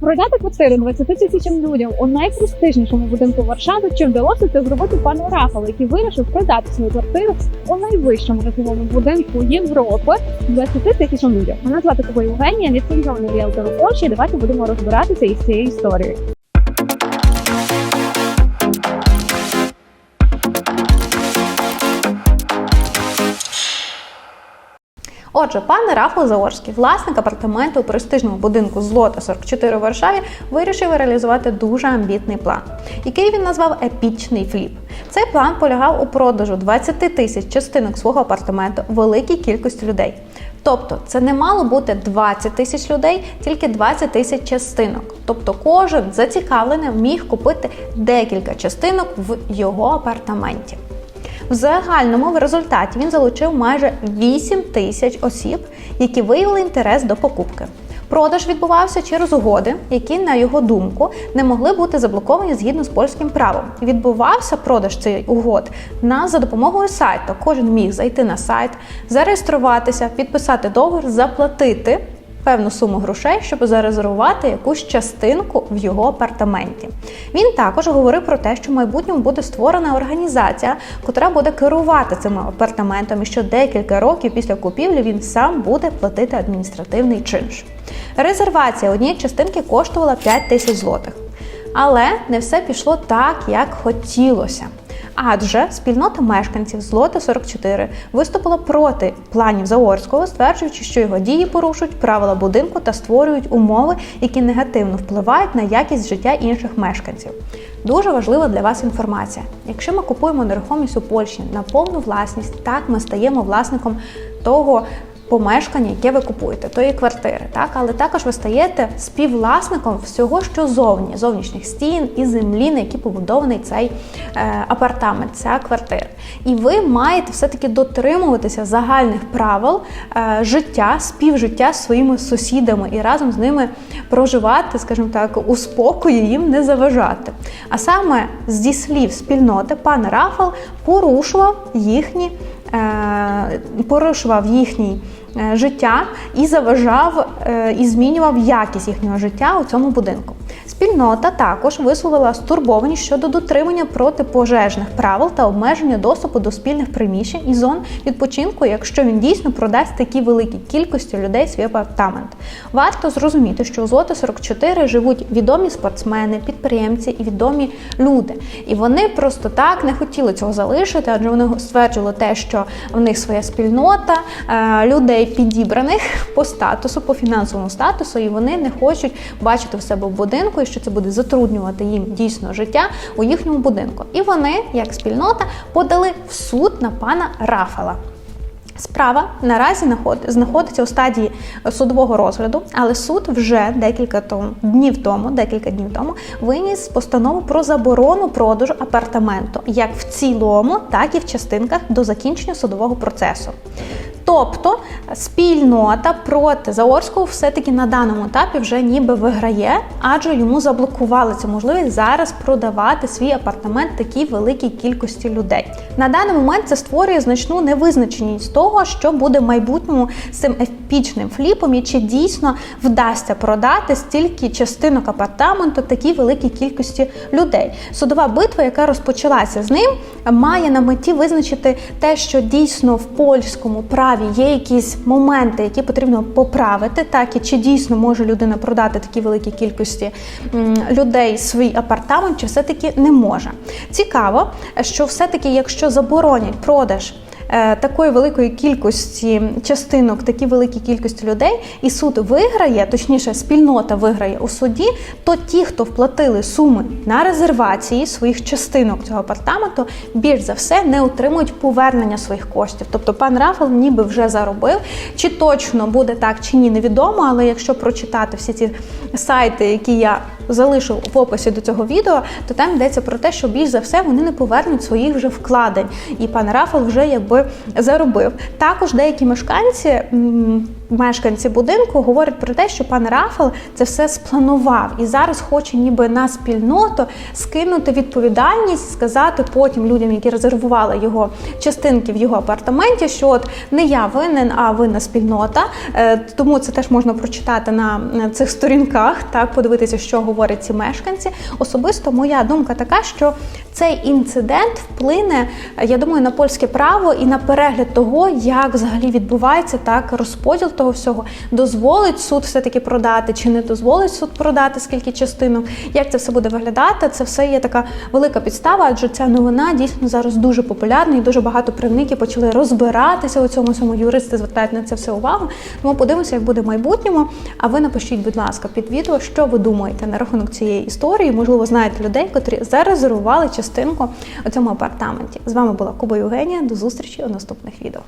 Продати квартиру 20 тисячам людям у найпрестижнішому будинку Варшави чи вдалося це зробити пану Рафалу, який вирішив продати свою квартиру у найвищому житловому будинку Європи 20 тисячам людям. Мене звати Куба Євгенія, ліцензований ріелтор у Польщі. Давайте будемо розбиратися із цією історією. Отже, пан Рафал Заорський, власник апартаменту у престижному будинку Злота 44 у Варшаві, вирішив реалізувати дуже амбітний план, який він назвав епічний фліп. Цей план полягав у продажу 20 тисяч частинок свого апартаменту великій кількості людей. Тобто це не мало бути 20 тисяч людей, тільки 20 тисяч частинок. Тобто кожен зацікавлений міг купити декілька частинок в його апартаменті. В загальному в результаті він залучив майже 8 тисяч осіб, які виявили інтерес до покупки. Продаж відбувався через угоди, які, на його думку, не могли бути заблоковані згідно з польським правом. Відбувався продаж цих угод на за допомогою сайту. Кожен міг зайти на сайт, зареєструватися, підписати договір, заплатити певну суму грошей, щоб зарезервувати якусь частинку в його апартаменті. Він також говорив про те, що в майбутньому буде створена організація, котра буде керувати цим апартаментом, і що декілька років після купівлі він сам буде платити адміністративний чинш. Резервація однієї частинки коштувала 5 тисяч злотих. Але не все пішло так, як хотілося. Адже спільнота мешканців Злота 44 виступила проти планів Заорського, стверджуючи, що його дії порушують правила будинку та створюють умови, які негативно впливають на якість життя інших мешканців. Дуже важлива для вас інформація. Якщо ми купуємо нерухомість у Польщі на повну власність, так ми стаємо власником того помешкання, яке ви купуєте, тої квартири, так але також ви стаєте співвласником всього, що зовні, зовнішніх стін і землі, на які побудований цей е, апартамент, ця квартира. І ви маєте все-таки дотримуватися загальних правил е, життя, співжиття з своїми сусідами і разом з ними проживати, скажімо так, у спокої їм не заважати. А саме зі слів спільноти пан Рафал порушував їхні. е, Порушував їхній життя і заважав е, і змінював якість їхнього життя у цьому будинку. Спільнота також висловила стурбованість щодо дотримання протипожежних правил та обмеження доступу до спільних приміщень і зон відпочинку, якщо він дійсно продасть такі великі кількості людей свій апартамент. Варто зрозуміти, що у Злота 44 живуть відомі спортсмени, підприємці і відомі люди. І вони просто так не хотіли цього залишити, адже вони стверджували те, що в них своя спільнота е, людей підібраних по статусу, по фінансовому статусу, і вони не хочуть бачити в себе в будинку, що це буде затруднювати їм дійсно життя у їхньому будинку. І вони, як спільнота, подали в суд на пана Рафала. Справа наразі знаходиться у стадії судового розгляду, але суд вже декілька тому, днів тому, декілька днів тому, виніс постанову про заборону продажу апартаменту як в цілому, так і в частинках до закінчення судового процесу. Тобто спільнота проти Заорського все-таки на даному етапі вже ніби виграє, адже йому заблокували цю можливість зараз продавати свій апартамент такій великій кількості людей. На даний момент це створює значну невизначеність того, що буде в майбутньому з цим епічним фліпом, і чи дійсно вдасться продати стільки частинок апартаменту такій великій кількості людей. Судова битва, яка розпочалася з ним, має на меті визначити те, що дійсно в польському праві є якісь моменти, які потрібно поправити, так і чи дійсно може людина продати такі великі кількості людей свій апартамент, чи все-таки не може. Цікаво, що все-таки, якщо заборонять продаж. Е, Такої великої кількості частинок, такі великій кількості людей, і суд виграє, точніше, спільнота виграє у суді, то ті, хто вплатили суми на резервації своїх частинок цього апартаменту, більш за все не отримують повернення своїх коштів. Тобто пан Рафал ніби вже заробив. Чи точно буде так чи ні, невідомо, але якщо прочитати всі ці сайти, які я залишу в описі до цього відео, то там йдеться про те, що більш за все вони не повернуть своїх вже вкладень. І пан Рафал вже якби заробив. Також деякі мешканці. Мешканці будинку говорять про те, що пан Рафал це все спланував і зараз хоче ніби на спільноту скинути відповідальність, сказати потім людям, які резервували його частинки в його апартаменті, що от не я винен, а винна спільнота. Е, Тому це теж можна прочитати на цих сторінках, так подивитися, що говорять ці мешканці. Особисто моя думка така, що цей інцидент вплине, я думаю, на польське право і на перегляд того, як взагалі відбувається так розподіл того всього. Дозволить суд все-таки продати чи не дозволить суд продати скільки частинок, як це все буде виглядати. Це все є така велика підстава, адже ця новина дійсно зараз дуже популярна і дуже багато правників почали розбиратися у цьому всьому. Юристи звертають на це все увагу. Тому подивимося, як буде в майбутньому. А ви напишіть, будь ласка, під відео, що ви думаєте на рахунок цієї історії. Можливо, знаєте людей, котрі зарезервували частинку у цьому апартаменті. З вами була Куба Євгенія. До зустрічі у наступних відео.